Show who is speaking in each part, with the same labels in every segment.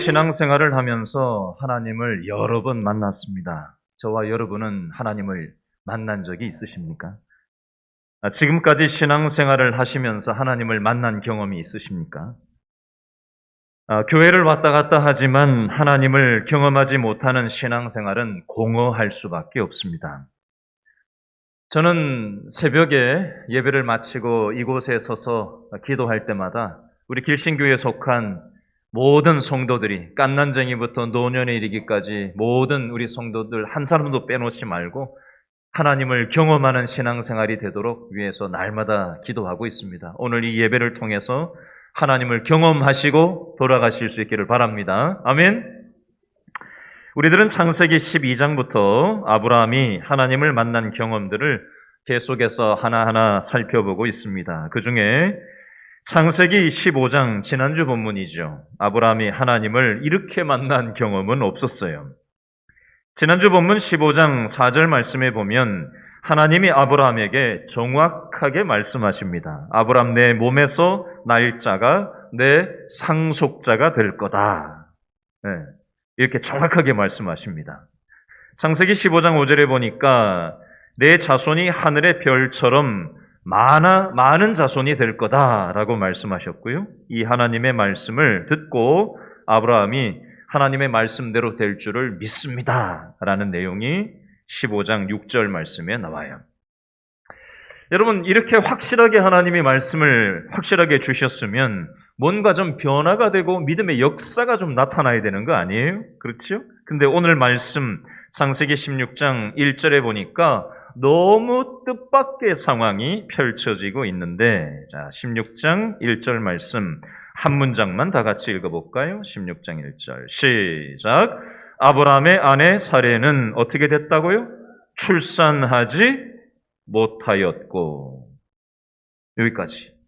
Speaker 1: 신앙생활을 하면서 하나님을 여러 번 만났습니다. 저와 여러분은 하나님을 만난 적이 있으십니까? 아, 지금까지 신앙생활을 하시면서 하나님을 만난 경험이 있으십니까? 아, 교회를 왔다 갔다 하지만 하나님을 경험하지 못하는 신앙생활은 공허할 수밖에 없습니다. 저는 새벽에 예배를 마치고 이곳에 서서 기도할 때마다 우리 길신교회에 속한 모든 성도들이 깐난쟁이부터 노년에 이르기까지 모든 우리 성도들 한 사람도 빼놓지 말고 하나님을 경험하는 신앙생활이 되도록 위해서 날마다 기도하고 있습니다. 오늘 이 예배를 통해서 하나님을 경험하시고 돌아가실 수 있기를 바랍니다. 아멘. 우리들은 창세기 12장부터 아브라함이 하나님을 만난 경험들을 계속해서 하나하나 살펴보고 있습니다. 그 중에 창세기 15장 지난주 본문이죠. 아브라함이 하나님을 이렇게 만난 경험은 없었어요. 지난주 본문 15장 4절 말씀에 보면 하나님이 아브라함에게 정확하게 말씀하십니다. 아브라함 내 몸에서 날짜가 내 상속자가 될 거다. 네, 이렇게 정확하게 말씀하십니다. 창세기 15장 5절에 보니까 내 자손이 하늘의 별처럼 많아, 많은 자손이 될 거다라고 말씀하셨고요. 이 하나님의 말씀을 듣고 아브라함이 하나님의 말씀대로 될 줄을 믿습니다. 라는 내용이 15장 6절 말씀에 나와요. 여러분, 이렇게 확실하게 하나님이 말씀을 확실하게 주셨으면 뭔가 좀 변화가 되고 믿음의 역사가 좀 나타나야 되는 거 아니에요? 그렇죠? 근데 오늘 말씀 창세기 16장 1절에 보니까 너무 뜻밖의 상황이 펼쳐지고 있는데 자, 16장 1절 말씀. 한 문장만 다 같이 읽어볼까요? 16장 1절. 시작. 아브라함의 아내 사례는 어떻게 됐다고요? 출산하지 못하였고. 여기까지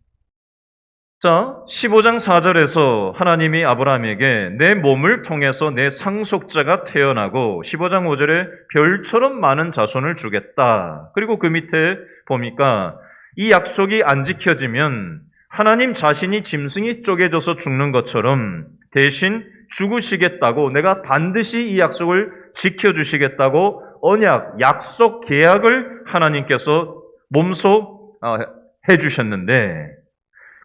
Speaker 1: 자, 15장 4절에서 하나님이 아브라함에게 내 몸을 통해서 내 상속자가 태어나고 15장 5절에 별처럼 많은 자손을 주겠다. 그리고 그 밑에 보니까 이 약속이 안 지켜지면 하나님 자신이 짐승이 쪼개져서 죽는 것처럼 대신 죽으시겠다고 내가 반드시 이 약속을 지켜주시겠다고 언약, 약속, 계약을 하나님께서 몸소 아, 해주셨는데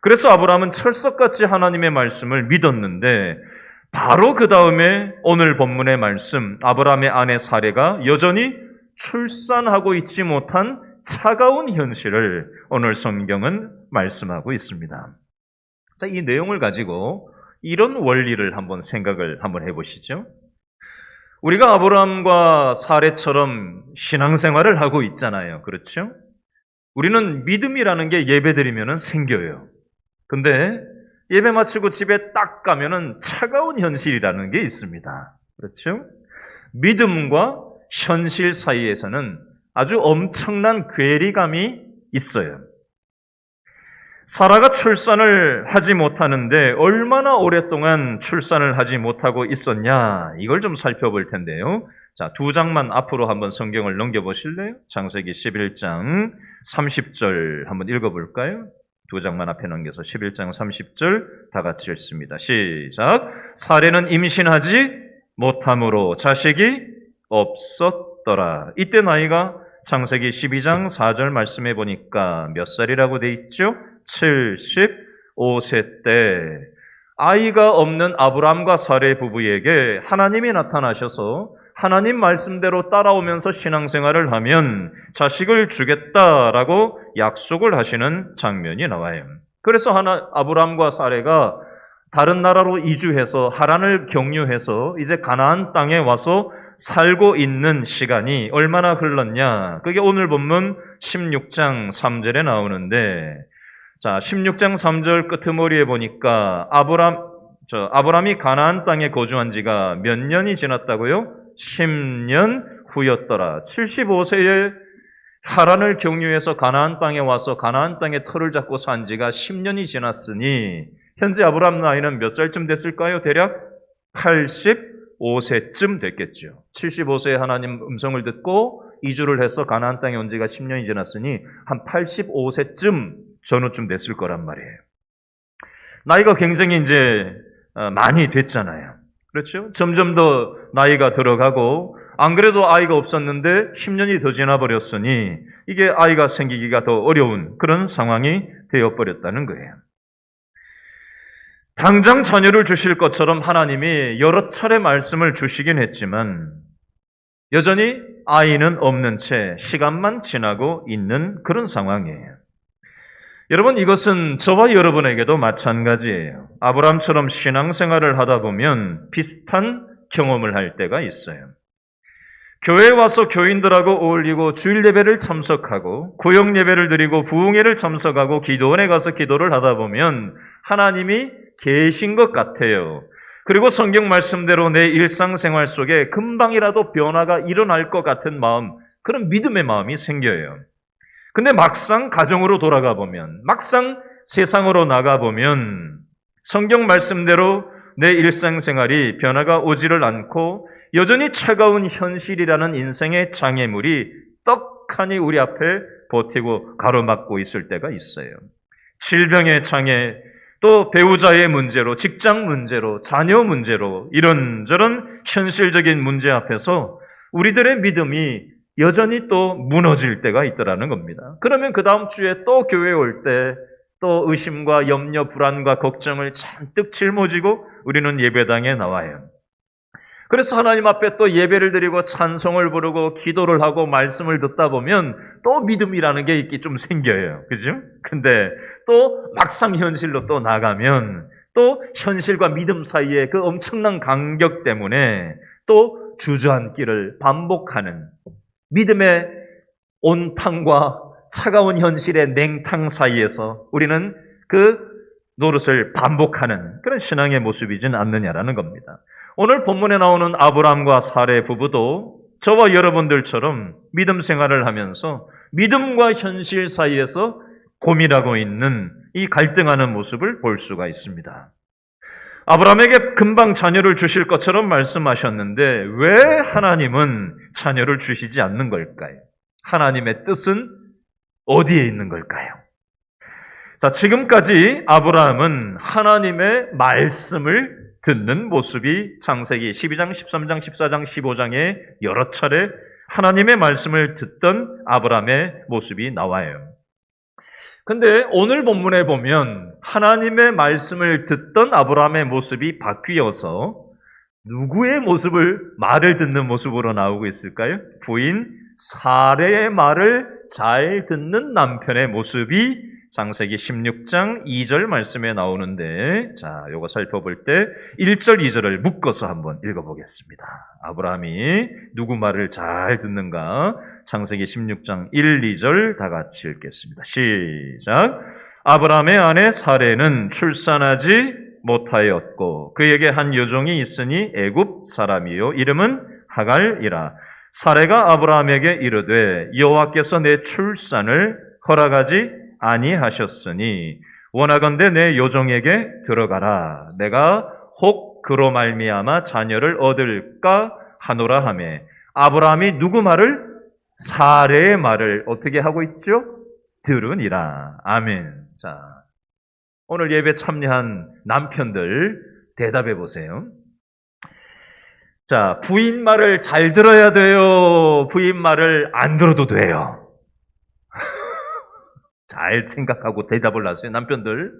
Speaker 1: 그래서 아브라함은 철석같이 하나님의 말씀을 믿었는데 바로 그 다음에 오늘 본문의 말씀 아브라함의 아내 사례가 여전히 출산하고 있지 못한 차가운 현실을 오늘 성경은 말씀하고 있습니다. 자, 이 내용을 가지고 이런 원리를 한번 생각을 한번 해보시죠. 우리가 아브라함과 사례처럼 신앙생활을 하고 있잖아요. 그렇죠? 우리는 믿음이라는 게 예배드리면 생겨요. 근데 예배 마치고 집에 딱 가면은 차가운 현실이라는 게 있습니다. 그렇죠? 믿음과 현실 사이에서는 아주 엄청난 괴리감이 있어요. 사라가 출산을 하지 못하는데 얼마나 오랫동안 출산을 하지 못하고 있었냐 이걸 좀 살펴볼 텐데요. 자, 두 장만 앞으로 한번 성경을 넘겨 보실래요? 창세기 11장 30절 한번 읽어 볼까요? 두 장만 앞에 넘겨서 11장 30절 다 같이 읽습니다. 시작. 사례는 임신하지 못함으로 자식이 없었더라. 이때 나이가 창세기 12장 4절 말씀해 보니까 몇 살이라고 돼 있죠? 75세 때 아이가 없는 아브람과 사례 부부에게 하나님이 나타나셔서 하나님 말씀대로 따라오면서 신앙생활을 하면 자식을 주겠다라고 약속을 하시는 장면이 나와요. 그래서 하나 아브람과 사례가 다른 나라로 이주해서 하란을 경유해서 이제 가나안 땅에 와서 살고 있는 시간이 얼마나 흘렀냐? 그게 오늘 본문 16장 3절에 나오는데 자, 16장 3절 끄트머리에 보니까 아브람 저 아브람이 가나안 땅에 거주한 지가 몇 년이 지났다고요? 10년 후였더라. 75세에 하란을 경유해서 가나안 땅에 와서 가나안 땅에 터를 잡고 산 지가 10년이 지났으니 현재 아브람 나이는 몇 살쯤 됐을까요? 대략 85세쯤 됐겠죠. 75세에 하나님 음성을 듣고 이주를 해서 가나안 땅에 온 지가 10년이 지났으니 한 85세쯤 전후쯤 됐을 거란 말이에요. 나이가 굉장히 이제 어, 많이 됐잖아요. 그렇죠? 점점 더 나이가 들어가고 안 그래도 아이가 없었는데 10년이 더 지나버렸으니 이게 아이가 생기기가 더 어려운 그런 상황이 되어버렸다는 거예요. 당장 자녀를 주실 것처럼 하나님이 여러 차례 말씀을 주시긴 했지만 여전히 아이는 없는 채 시간만 지나고 있는 그런 상황이에요. 여러분 이것은 저와 여러분에게도 마찬가지예요. 아브람처럼 신앙생활을 하다 보면 비슷한 경험을 할 때가 있어요. 교회에 와서 교인들하고 어울리고 주일 예배를 참석하고 구역 예배를 드리고 부흥회를 참석하고 기도원에 가서 기도를 하다 보면 하나님이 계신 것 같아요. 그리고 성경 말씀대로 내 일상생활 속에 금방이라도 변화가 일어날 것 같은 마음, 그런 믿음의 마음이 생겨요. 근데 막상 가정으로 돌아가 보면, 막상 세상으로 나가 보면, 성경 말씀대로 내 일상생활이 변화가 오지를 않고 여전히 차가운 현실이라는 인생의 장애물이 떡하니 우리 앞에 버티고 가로막고 있을 때가 있어요. 질병의 장애, 또 배우자의 문제로, 직장 문제로, 자녀 문제로, 이런저런 현실적인 문제 앞에서 우리들의 믿음이 여전히 또 무너질 때가 있더라는 겁니다. 그러면 그 다음 주에 또 교회 올때 또 의심과 염려, 불안과 걱정을 잔뜩 짊어지고 우리는 예배당에 나와요. 그래서 하나님 앞에 또 예배를 드리고 찬송을 부르고 기도를 하고 말씀을 듣다 보면 또 믿음이라는 게 있기 좀 생겨요. 그죠? 근데 또 막상 현실로 또 나가면 또 현실과 믿음 사이에 그 엄청난 간격 때문에 또 주저앉기를 반복하는 믿음의 온탕과 차가운 현실의 냉탕 사이에서 우리는 그 노릇을 반복하는 그런 신앙의 모습이진 않느냐라는 겁니다. 오늘 본문에 나오는 아브라함과 사례 부부도 저와 여러분들처럼 믿음 생활을 하면서 믿음과 현실 사이에서 고민하고 있는 이 갈등하는 모습을 볼 수가 있습니다. 아브라함에게 금방 자녀를 주실 것처럼 말씀하셨는데 왜 하나님은 자녀를 주시지 않는 걸까요? 하나님의 뜻은 어디에 있는 걸까요? 자, 지금까지 아브라함은 하나님의 말씀을 듣는 모습이 창세기 12장, 13장, 14장, 15장에 여러 차례 하나님의 말씀을 듣던 아브라함의 모습이 나와요. 근데 오늘 본문에 보면 하나님의 말씀을 듣던 아브라함의 모습이 바뀌어서 누구의 모습을 말을 듣는 모습으로 나오고 있을까요? 부인 사례의 말을 잘 듣는 남편의 모습이 장세기 16장 2절 말씀에 나오는데 자, 요거 살펴볼 때 1절 2절을 묶어서 한번 읽어 보겠습니다. 아브라함이 누구 말을 잘 듣는가? 창세기 16장 1, 2절 다 같이 읽겠습니다. 시작. 아브라함의 아내 사레는 출산하지 못하였고 그에게 한 여종이 있으니 애굽 사람이요 이름은 하갈이라. 사레가 아브라함에게 이르되 여호와께서 내 출산을 허락하지 아니하셨으니 원하건대 내 여종에게 들어가라. 내가 혹 그로 말미암아 자녀를 얻을까 하노라 하매 아브라함이 누구 말을 사례의 말을 어떻게 하고 있죠? 들으니라. 아멘. 자, 오늘 예배 참여한 남편들 대답해 보세요. 자, 부인 말을 잘 들어야 돼요. 부인 말을 안 들어도 돼요. 잘 생각하고 대답을 하세요. 남편들.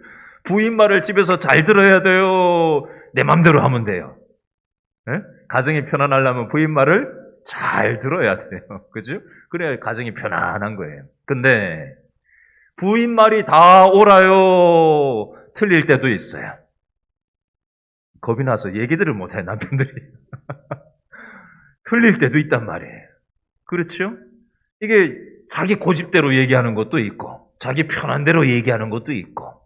Speaker 1: 부인 말을 집에서 잘 들어야 돼요. 내 맘대로 하면 돼요. 네? 가정이 편안하려면 부인 말을 잘 들어야 돼요. 그죠? 그래야 가정이 편안한 거예요. 근데 부인 말이 다 옳아요. 틀릴 때도 있어요. 겁이 나서 얘기들을 못해, 남편들이. 틀릴 때도 있단 말이에요. 그렇죠? 이게 자기 고집대로 얘기하는 것도 있고, 자기 편한 대로 얘기하는 것도 있고,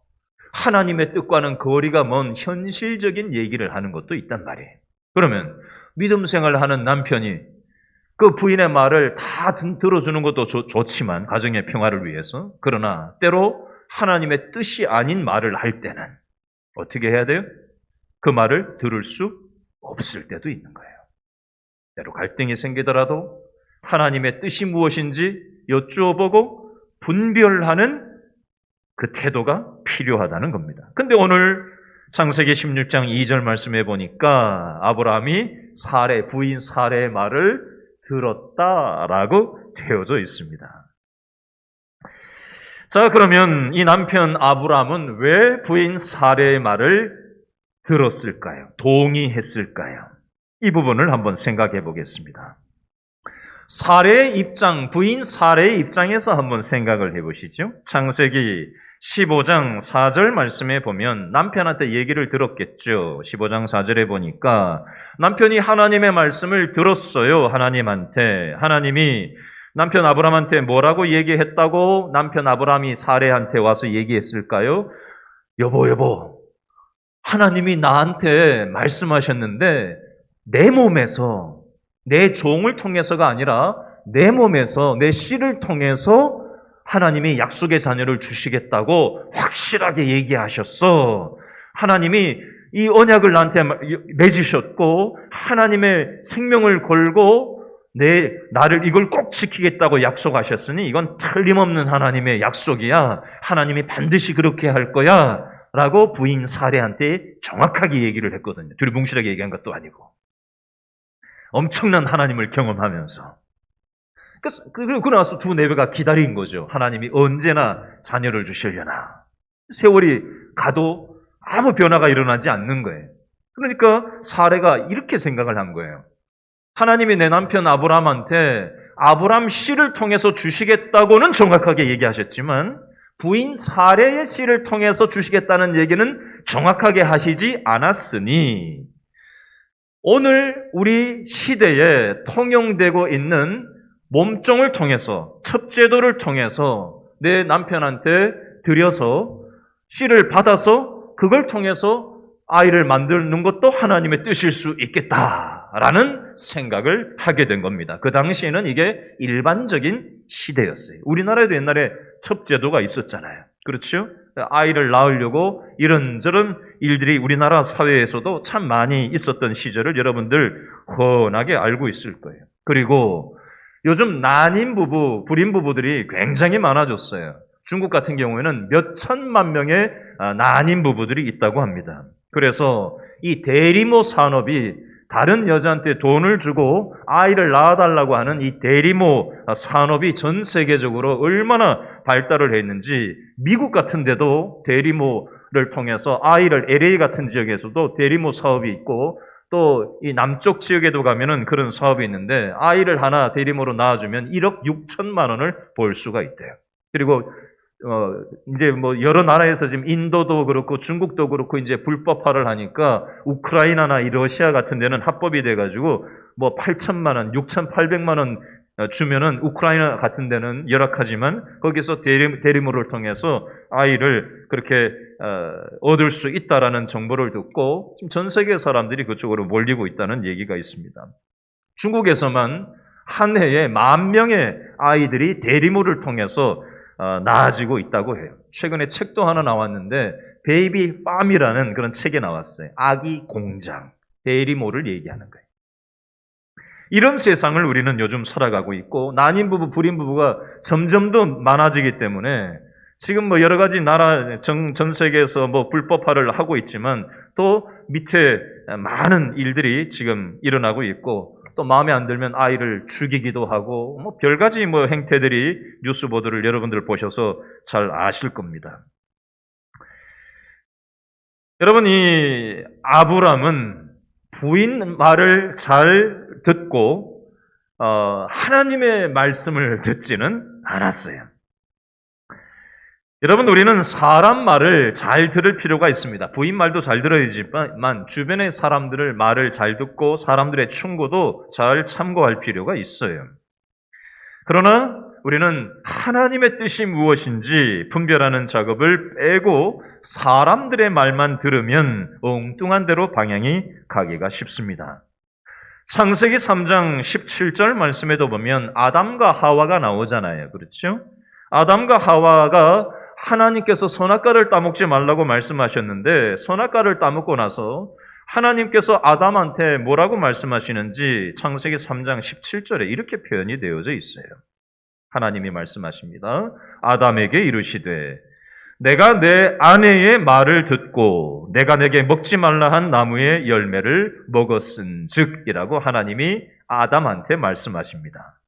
Speaker 1: 하나님의 뜻과는 거리가 먼 현실적인 얘기를 하는 것도 있단 말이에요. 그러면 믿음 생활을 하는 남편이 그 부인의 말을 다 들어주는 것도 좋, 좋지만 가정의 평화를 위해서 그러나 때로 하나님의 뜻이 아닌 말을 할 때는 어떻게 해야 돼요? 그 말을 들을 수 없을 때도 있는 거예요. 때로 갈등이 생기더라도 하나님의 뜻이 무엇인지 여쭈어보고 분별하는 그 태도가 필요하다는 겁니다. 근데 오늘 창세기 16장 2절 말씀해 보니까 아브라함이 사례, 부인 사례의 말을 들었다라고 되어져 있습니다. 자, 그러면 이 남편 아브라함은 왜 부인 사례의 말을 들었을까요? 동의했을까요? 이 부분을 한번 생각해 보겠습니다. 사례의 입장, 부인 사례의 입장에서 한번 생각을 해 보시죠. 창세기 15장 4절 말씀에 보면 남편한테 얘기를 들었겠죠. 15장 4절에 보니까 남편이 하나님의 말씀을 들었어요. 하나님한테. 하나님이 남편 아브라함한테 뭐라고 얘기했다고 남편 아브라함이 사례한테 와서 얘기했을까요? 여보, 여보. 하나님이 나한테 말씀하셨는데 내 몸에서 내 종을 통해서가 아니라 내 몸에서 내 씨를 통해서 하나님이 약속의 자녀를 주시겠다고 확실하게 얘기하셨어. 하나님이 이 언약을 나한테 맺으셨고 하나님의 생명을 걸고 내 나를 이걸 꼭 지키겠다고 약속하셨으니 이건 틀림없는 하나님의 약속이야. 하나님이 반드시 그렇게 할 거야. 라고 부인 사례한테 정확하게 얘기를 했거든요. 두리뭉실하게 얘기한 것도 아니고. 엄청난 하나님을 경험하면서. 그래서 그러고 나서 두 내외가 기다린 거죠. 하나님이 언제나 자녀를 주시려나. 세월이 가도 아무 변화가 일어나지 않는 거예요. 그러니까 사례가 이렇게 생각을 한 거예요. 하나님이 내 남편 아브라함한테 아브라함 씨를 통해서 주시겠다고는 정확하게 얘기하셨지만 부인 사례의 씨를 통해서 주시겠다는 얘기는 정확하게 하시지 않았으니 오늘 우리 시대에 통용되고 있는 몸종을 통해서 첩제도를 통해서 내 남편한테 들여서 씨를 받아서 그걸 통해서 아이를 만드는 것도 하나님의 뜻일 수 있겠다라는 생각을 하게 된 겁니다. 그 당시에는 이게 일반적인 시대였어요. 우리나라에도 옛날에 첩제도가 있었잖아요. 그렇죠? 아이를 낳으려고 이런저런 일들이 우리나라 사회에서도 참 많이 있었던 시절을 여러분들 훤하게 알고 있을 거예요. 그리고 요즘 난임 부부, 불임 부부들이 굉장히 많아졌어요. 중국 같은 경우에는 몇 천만 명의 아, 난임 부부들이 있다고 합니다. 그래서 이 대리모 산업이 다른 여자한테 돈을 주고 아이를 낳아달라고 하는 이 대리모 산업이 전 세계적으로 얼마나 발달을 했는지 미국 같은 데도 대리모를 통해서 아이를 LA 같은 지역에서도 대리모 사업이 있고 또 이 남쪽 지역에도 가면은 그런 사업이 있는데 아이를 하나 대리모로 낳아주면 1억 6천만 원을 벌 수가 있대요. 그리고 어, 이제 뭐 여러 나라에서 지금 인도도 그렇고 중국도 그렇고 이제 불법화를 하니까 우크라이나나 이 러시아 같은 데는 합법이 돼가지고 뭐 8천만 원, 6,800만 원 주면은 우크라이나 같은 데는 열악하지만 거기서 대리, 대리모를 통해서 아이를 그렇게 어, 얻을 수 있다라는 정보를 듣고 지금 전 세계 사람들이 그쪽으로 몰리고 있다는 얘기가 있습니다. 중국에서만 한 해에 만 명의 아이들이 대리모를 통해서 어, 나아지고 있다고 해요. 최근에 책도 하나 나왔는데 베이비 팜이라는 그런 책이 나왔어요. 아기 공장 대리모를 얘기하는 거예요. 이런 세상을 우리는 요즘 살아가고 있고 난임 부부, 불임 부부가 점점 더 많아지기 때문에 지금 뭐 여러 가지 나라 전, 전 세계에서 뭐 불법화를 하고 있지만 또 밑에 많은 일들이 지금 일어나고 있고 또 마음에 안 들면 아이를 죽이기도 하고 뭐 별가지 뭐 행태들이 뉴스 보도를 여러분들 보셔서 잘 아실 겁니다. 여러분 이 아브람은 부인 말을 잘 듣고 어, 하나님의 말씀을 듣지는 않았어요. 여러분, 우리는 사람 말을 잘 들을 필요가 있습니다. 부인 말도 잘 들어야지만 주변의 사람들을 말을 잘 듣고 사람들의 충고도 잘 참고할 필요가 있어요. 그러나 우리는 하나님의 뜻이 무엇인지 분별하는 작업을 빼고 사람들의 말만 들으면 엉뚱한 대로 방향이 가기가 쉽습니다. 창세기 3장 17절 말씀에도 보면 아담과 하와가 나오잖아요. 그렇죠? 아담과 하와가 하나님께서 선악과를 따먹지 말라고 말씀하셨는데 선악과를 따먹고 나서 하나님께서 아담한테 뭐라고 말씀하시는지 창세기 3장 17절에 이렇게 표현이 되어져 있어요. 하나님이 말씀하십니다. 아담에게 이르시되 내가 내 아내의 말을 듣고 내가 내게 먹지 말라 한 나무의 열매를 먹었은즉이라고 하나님이 아담한테 말씀하십니다.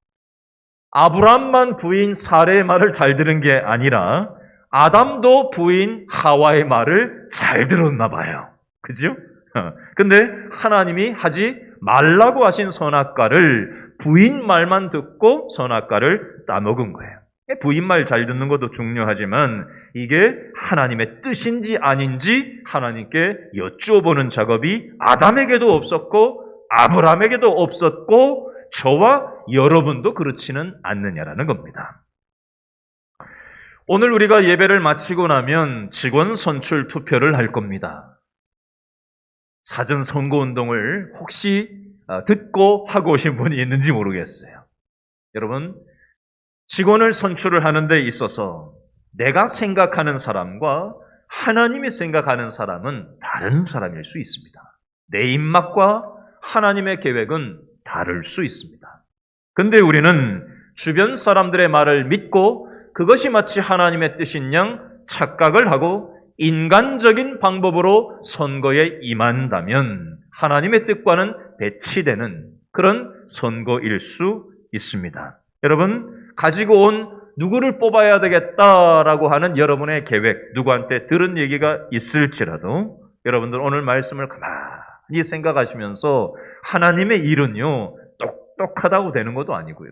Speaker 1: 아브람만 부인 사례의 말을 잘 들은 게 아니라 아담도 부인 하와의 말을 잘 들었나 봐요. 그죠? 어. 근데 하나님이 하지 말라고 하신 선악과를 부인 말만 듣고 선악과를 따먹은 거예요. 부인 말 잘 듣는 것도 중요하지만 이게 하나님의 뜻인지 아닌지 하나님께 여쭈어보는 작업이 아담에게도 없었고 아브라함에게도 없었고 저와 여러분도 그렇지는 않느냐라는 겁니다. 오늘 우리가 예배를 마치고 나면 직원 선출 투표를 할 겁니다. 사전 선거 운동을 혹시 아, 듣고 하고 오신 분이 있는지 모르겠어요. 여러분, 직원을 선출을 하는 데 있어서 내가 생각하는 사람과 하나님이 생각하는 사람은 다른 사람일 수 있습니다. 내 입맛과 하나님의 계획은 다를 수 있습니다. 근데 우리는 주변 사람들의 말을 믿고 그것이 마치 하나님의 뜻인 양 착각을 하고 인간적인 방법으로 선거에 임한다면 하나님의 뜻과는 배치되는 그런 선거일 수 있습니다. 여러분, 가지고 온 누구를 뽑아야 되겠다라고 하는 여러분의 계획, 누구한테 들은 얘기가 있을지라도 여러분들 오늘 말씀을 가만히 생각하시면서 하나님의 일은요, 똑똑하다고 되는 것도 아니고요.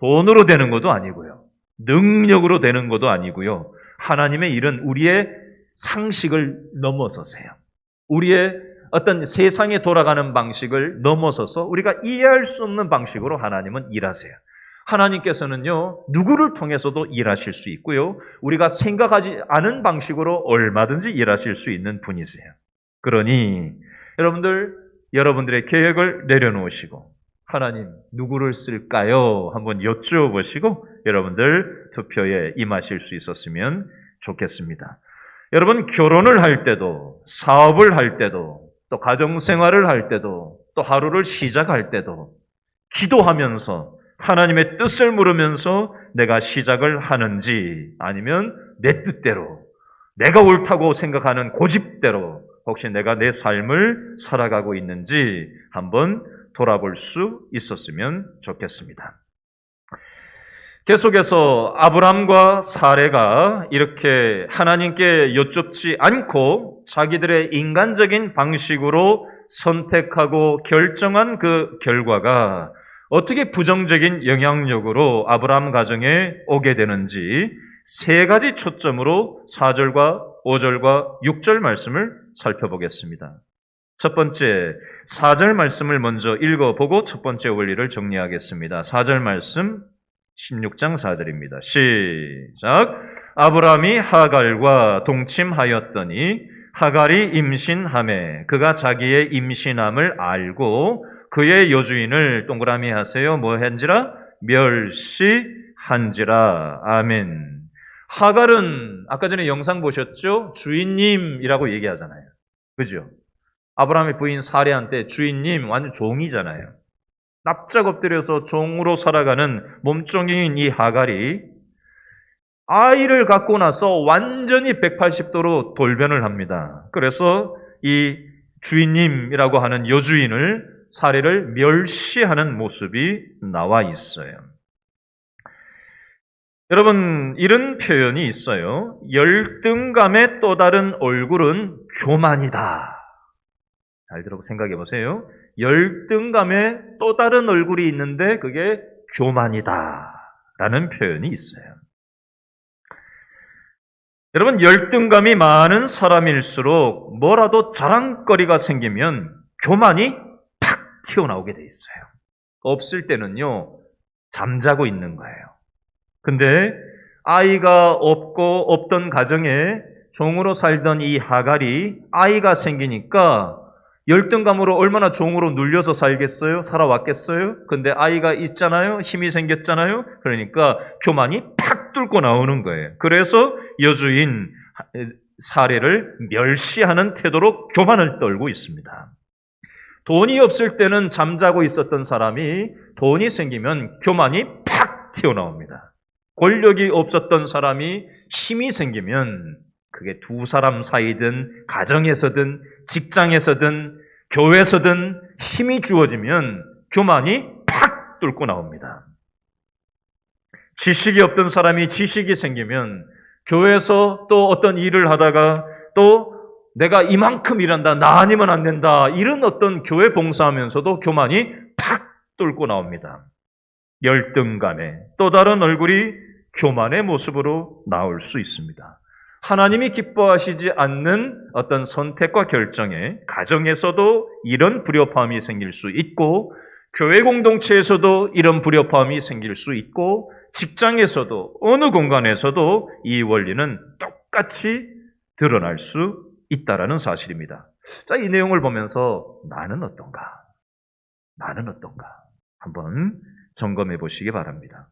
Speaker 1: 돈으로 되는 것도 아니고요. 능력으로 되는 것도 아니고요. 하나님의 일은 우리의 상식을 넘어서세요. 우리의 어떤 세상에 돌아가는 방식을 넘어서서 우리가 이해할 수 없는 방식으로 하나님은 일하세요. 하나님께서는요, 누구를 통해서도 일하실 수 있고요, 우리가 생각하지 않은 방식으로 얼마든지 일하실 수 있는 분이세요. 그러니, 여러분들, 여러분들의 계획을 내려놓으시고, 하나님, 누구를 쓸까요? 한번 여쭈어보시고, 여러분들 투표에 임하실 수 있었으면 좋겠습니다. 여러분, 결혼을 할 때도, 사업을 할 때도, 또 가정생활을 할 때도, 또 하루를 시작할 때도, 기도하면서 하나님의 뜻을 물으면서 내가 시작을 하는지 아니면 내 뜻대로 내가 옳다고 생각하는 고집대로 혹시 내가 내 삶을 살아가고 있는지 한번 돌아볼 수 있었으면 좋겠습니다. 계속해서 아브람과 사례가 이렇게 하나님께 여쭙지 않고 자기들의 인간적인 방식으로 선택하고 결정한 그 결과가 어떻게 부정적인 영향력으로 아브라함 가정에 오게 되는지 세 가지 초점으로 4절과 5절과 6절 말씀을 살펴보겠습니다. 첫 번째, 4절 말씀을 먼저 읽어보고 첫 번째 원리를 정리하겠습니다. 4절 말씀 16장 4절입니다. 시작. 아브라함이 하갈과 동침하였더니 하갈이 임신함에 그가 자기의 임신함을 알고 그의 여주인을 동그라미 하세요. 뭐 한지라? 멸시한지라. 아멘. 하갈은 아까 전에 영상 보셨죠? 주인님이라고 얘기하잖아요. 그죠? 아브라함의 부인 사례한테 주인님 완전 종이잖아요. 납작 엎드려서 종으로 살아가는 몸종인 이 하갈이 아이를 갖고 나서 완전히 180도로 돌변을 합니다. 그래서 이 주인님이라고 하는 여주인을 사례를 멸시하는 모습이 나와 있어요. 여러분, 이런 표현이 있어요. 열등감의 또 다른 얼굴은 교만이다. 잘 들어 생각해 보세요. 열등감의 또 다른 얼굴이 있는데 그게 교만이다. 라는 표현이 있어요. 여러분, 열등감이 많은 사람일수록 뭐라도 자랑거리가 생기면 교만이 튀어나오게 돼 있어요. 없을 때는요, 잠자고 있는 거예요. 근데 아이가 없고 없던 가정에 종으로 살던 이 하갈이 아이가 생기니까 열등감으로 얼마나 종으로 눌려서 살겠어요? 살아왔겠어요? 근데 아이가 있잖아요? 힘이 생겼잖아요? 그러니까 교만이 팍 뚫고 나오는 거예요. 그래서 여주인 사례를 멸시하는 태도로 교만을 떨고 있습니다. 돈이 없을 때는 잠자고 있었던 사람이 돈이 생기면 교만이 팍 튀어나옵니다. 권력이 없었던 사람이 힘이 생기면 그게 두 사람 사이든 가정에서든 직장에서든 교회에서든 힘이 주어지면 교만이 팍 뚫고 나옵니다. 지식이 없던 사람이 지식이 생기면 교회에서 또 어떤 일을 하다가 또 내가 이만큼 일한다, 나 아니면 안 된다, 이런 어떤 교회 봉사하면서도 교만이 팍 뚫고 나옵니다. 열등감에 또 다른 얼굴이 교만의 모습으로 나올 수 있습니다. 하나님이 기뻐하시지 않는 어떤 선택과 결정에 가정에서도 이런 불협화음이 생길 수 있고 교회 공동체에서도 이런 불협화음이 생길 수 있고 직장에서도 어느 공간에서도 이 원리는 똑같이 드러날 수 있다라는 사실입니다. 자, 이 내용을 보면서 나는 어떤가? 나는 어떤가? 한번 점검해 보시기 바랍니다.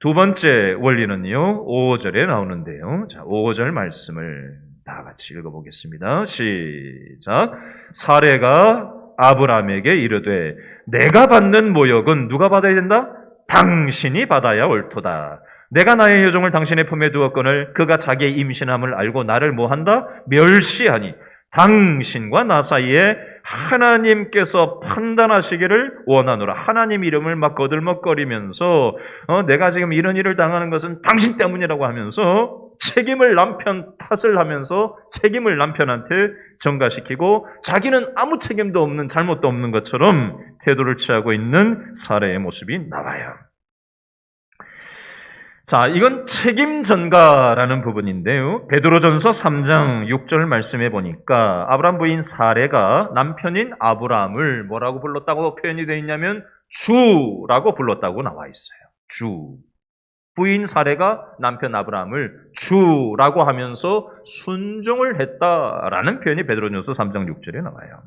Speaker 1: 두 번째 원리는요, 5절에 나오는데요. 자, 5절 말씀을 다 같이 읽어보겠습니다. 시작. 사례가 아브라함에게 이르되, 내가 받는 모욕은 누가 받아야 된다? 당신이 받아야 옳도다. 내가 나의 여종을 당신의 품에 두었거늘 그가 자기의 임신함을 알고 나를 뭐한다? 멸시하니 당신과 나 사이에 하나님께서 판단하시기를 원하노라. 하나님 이름을 막 거들먹거리면서 어, 내가 지금 이런 일을 당하는 것은 당신 때문이라고 하면서 책임을 남편 탓을 하면서 책임을 남편한테 전가시키고 자기는 아무 책임도 없는 잘못도 없는 것처럼 태도를 취하고 있는 사례의 모습이 나와요. 자, 이건 책임 전가라는 부분인데요. 베드로전서 3장 6절 말씀해 보니까 아브람 부인 사례가 남편인 아브람을 뭐라고 불렀다고 표현이 되어 있냐면 주라고 불렀다고 나와 있어요. 주. 부인 사례가 남편 아브람을 주라고 하면서 순종을 했다라는 표현이 베드로전서 3장 6절에 나와요.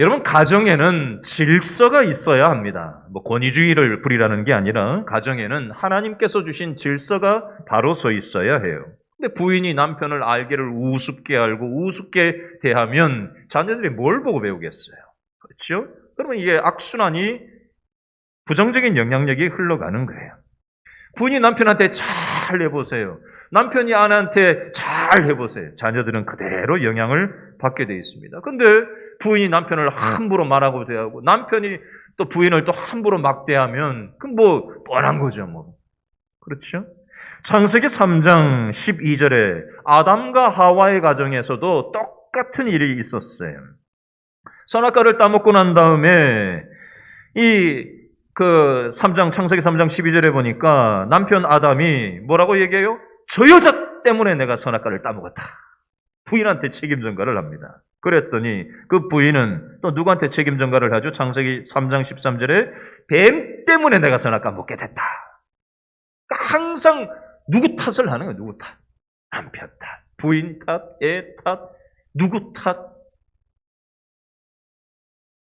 Speaker 1: 여러분 가정에는 질서가 있어야 합니다. 뭐 권위주의를 부리라는 게 아니라 가정에는 하나님께서 주신 질서가 바로 서 있어야 해요. 근데 부인이 남편을 알기를 우습게 알고 우습게 대하면 자녀들이 뭘 보고 배우겠어요? 그렇죠? 그러면 이게 악순환이 부정적인 영향력이 흘러가는 거예요. 부인이 남편한테 잘 해보세요. 남편이 아내한테 잘 해보세요. 자녀들은 그대로 영향을 받게 되어 있습니다. 근데 부인이 남편을 함부로 말하고 대하고 남편이 또 부인을 또 함부로 막대하면 그건 뭐 뻔한 거죠, 뭐. 그렇죠? 창세기 3장 12절에 아담과 하와의 가정에서도 똑같은 일이 있었어요. 선악과를 따먹고 난 다음에 이 그 3장 창세기 3장 12절에 보니까 남편 아담이 뭐라고 얘기해요? 저 여자 때문에 내가 선악과를 따먹었다. 부인한테 책임 전가를 합니다. 그랬더니 그 부인은 또 누구한테 책임 전가를 하죠? 창세기 3장 13절에 뱀 때문에 내가 선악과 먹게 됐다. 항상 누구 탓을 하는 거예요. 누구 탓? 남편 탓, 부인 탓, 애 탓, 누구 탓?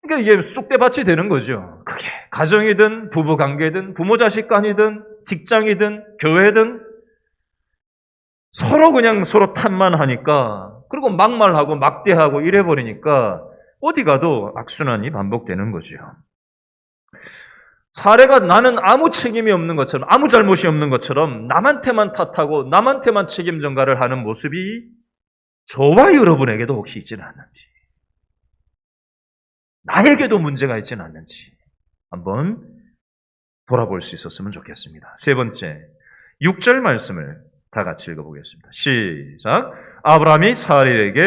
Speaker 1: 그러니까 이게 쑥대밭이 되는 거죠. 그게 가정이든 부부 관계든 부모 자식 간이든 직장이든 교회든 서로 그냥 서로 탓만 하니까 그리고 막말하고 막대하고 이래 버리니까 어디 가도 악순환이 반복되는 거죠. 사례가 나는 아무 책임이 없는 것처럼 아무 잘못이 없는 것처럼 남한테만 탓하고 남한테만 책임 전가를 하는 모습이 저와 여러분에게도 혹시 있지는 않는지 나에게도 문제가 있지는 않는지 한번 돌아볼 수 있었으면 좋겠습니다. 세 번째, 6절 말씀을 다 같이 읽어보겠습니다. 시작. 아브라함이 사리에게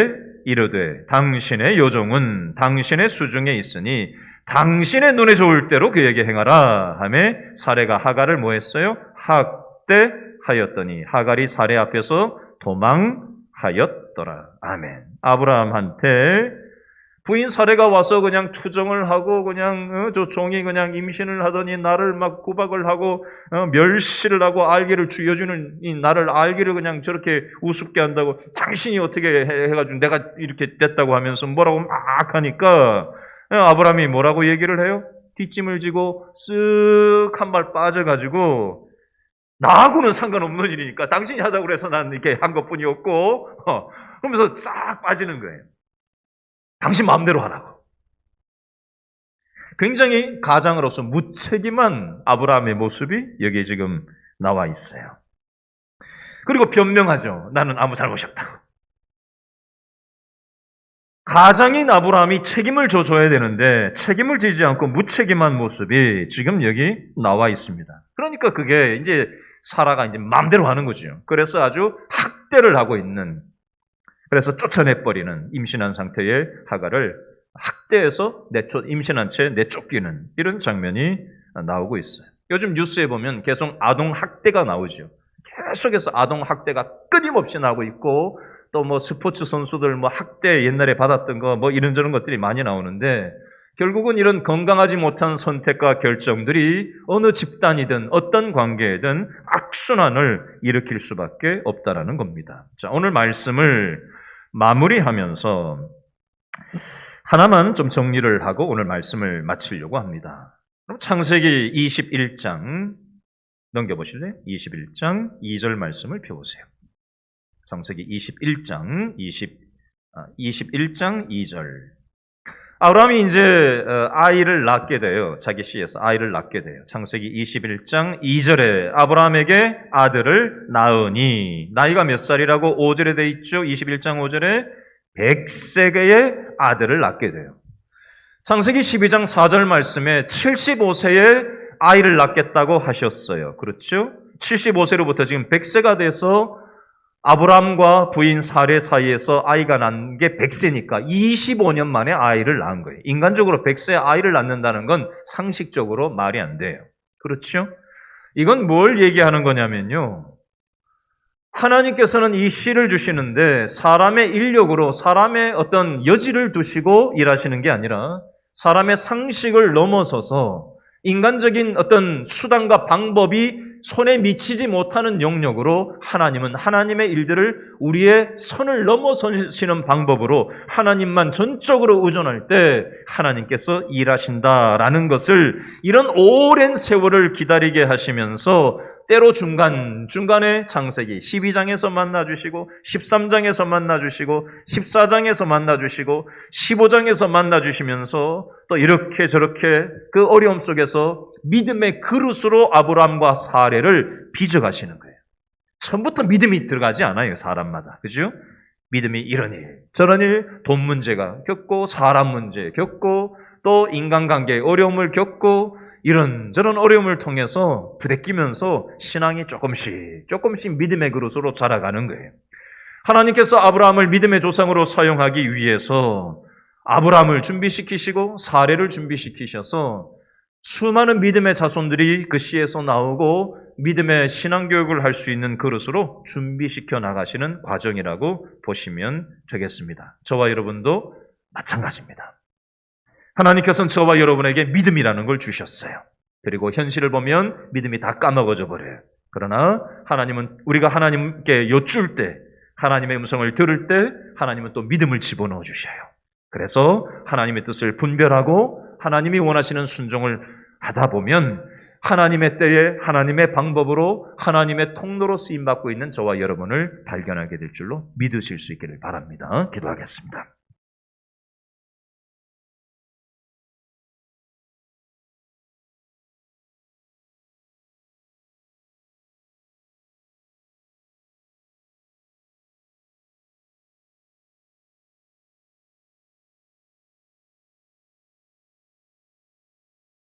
Speaker 1: 이르되 당신의 요종은 당신의 수중에 있으니 당신의 눈에 좋을 대로 그에게 행하라 하매 사례가 하갈을 뭐 했어요? 학대하였더니 하갈이 사례 앞에서 도망하였더라. 아멘. 아브라함한테 부인 사례가 와서 그냥 투정을 하고 그냥 어, 저 종이 그냥 임신을 하더니 나를 막 구박을 하고 어, 멸시를 하고 알기를 주여주는 이 나를 알기를 그냥 저렇게 우습게 한다고 당신이 어떻게 해- 해가지고 내가 이렇게 됐다고 하면서 뭐라고 막 하니까 어, 아브라함이 뭐라고 얘기를 해요? 뒷짐을 지고 쓱 한 발 빠져가지고 나하고는 상관없는 일이니까 당신이 하자고 그래서 난 이렇게 한 것뿐이었고 어, 그러면서 싹 빠지는 거예요. 당신 마음대로 하라고. 굉장히 가장으로서 무책임한 아브라함의 모습이 여기에 지금 나와 있어요. 그리고 변명하죠. 나는 아무 잘못이 없다고. 가장인 아브라함이 책임을 져줘야 되는데 책임을 지지 않고 무책임한 모습이 지금 여기 나와 있습니다. 그러니까 그게 이제 사라가 이제 마음대로 하는 거죠. 그래서 아주 학대를 하고 있는 그래서 쫓아내버리는 임신한 상태의 하가를 학대해서 내쫓 임신한 채 내쫓기는 이런 장면이 나오고 있어요. 요즘 뉴스에 보면 계속 아동 학대가 나오죠. 계속해서 아동 학대가 끊임없이 나오고 있고 또 뭐 스포츠 선수들 뭐 학대 옛날에 받았던 거 뭐 이런저런 것들이 많이 나오는데 결국은 이런 건강하지 못한 선택과 결정들이 어느 집단이든 어떤 관계에든 악순환을 일으킬 수밖에 없다라는 겁니다. 자, 오늘 말씀을 마무리하면서 하나만 좀 정리를 하고 오늘 말씀을 마치려고 합니다. 그럼 창세기 21장 넘겨보실래요? 21장 2절 말씀을 펴보세요. 창세기 21장 20, 아, 21장 2절. 아브라함이 이제 어, 아이를 낳게 돼요. 자기 시에서 아이를 낳게 돼요. 창세기 21장 2절에 아브라함에게 아들을 낳으니 나이가 몇 살이라고 5절에 돼 있죠. 21장 5절에 100세계의 아들을 낳게 돼요. 창세기 12장 4절 말씀에 75세에 아이를 낳겠다고 하셨어요. 그렇죠? 75세로부터 지금 100세가 돼서 아브라함과 부인 사례 사이에서 아이가 난게 100세니까 25년 만에 아이를 낳은 거예요. 인간적으로 100세에 아이를 낳는다는 건 상식적으로 말이 안 돼요. 그렇죠? 이건 뭘 얘기하는 거냐면요. 하나님께서는 이 씨를 주시는데 사람의 인력으로 사람의 어떤 여지를 두시고 일하시는 게 아니라 사람의 상식을 넘어서서 인간적인 어떤 수단과 방법이 손에 미치지 못하는 영역으로 하나님은 하나님의 일들을 우리의 선을 넘어서시는 방법으로 하나님만 전적으로 의존할 때 하나님께서 일하신다라는 것을 이런 오랜 세월을 기다리게 하시면서 때로 중간, 중간에 창세기 12장에서 만나주시고, 13장에서 만나주시고, 14장에서 만나주시고, 15장에서 만나주시면서 또 이렇게 저렇게 그 어려움 속에서 믿음의 그릇으로 아브라함과 사례를 빚어가시는 거예요. 처음부터 믿음이 들어가지 않아요, 사람마다. 그죠? 믿음이 이런 일, 저런 일, 돈 문제가 겪고, 사람 문제 겪고, 또 인간관계의 어려움을 겪고, 이런저런 어려움을 통해서 부대끼면서 신앙이 조금씩 조금씩 믿음의 그릇으로 자라가는 거예요. 하나님께서 아브라함을 믿음의 조상으로 사용하기 위해서 아브라함을 준비시키시고 사례를 준비시키셔서 수많은 믿음의 자손들이 그 씨에서 나오고 믿음의 신앙 교육을 할 수 있는 그릇으로 준비시켜 나가시는 과정이라고 보시면 되겠습니다. 저와 여러분도 마찬가지입니다. 하나님께서는 저와 여러분에게 믿음이라는 걸 주셨어요. 그리고 현실을 보면 믿음이 다 까먹어져 버려요. 그러나 하나님은 우리가 하나님께 여쭐 때 하나님의 음성을 들을 때 하나님은 또 믿음을 집어넣어 주셔요. 그래서 하나님의 뜻을 분별하고 하나님이 원하시는 순종을 하다 보면 하나님의 때에 하나님의 방법으로 하나님의 통로로 쓰임 받고 있는 저와 여러분을 발견하게 될 줄로 믿으실 수 있기를 바랍니다. 기도하겠습니다.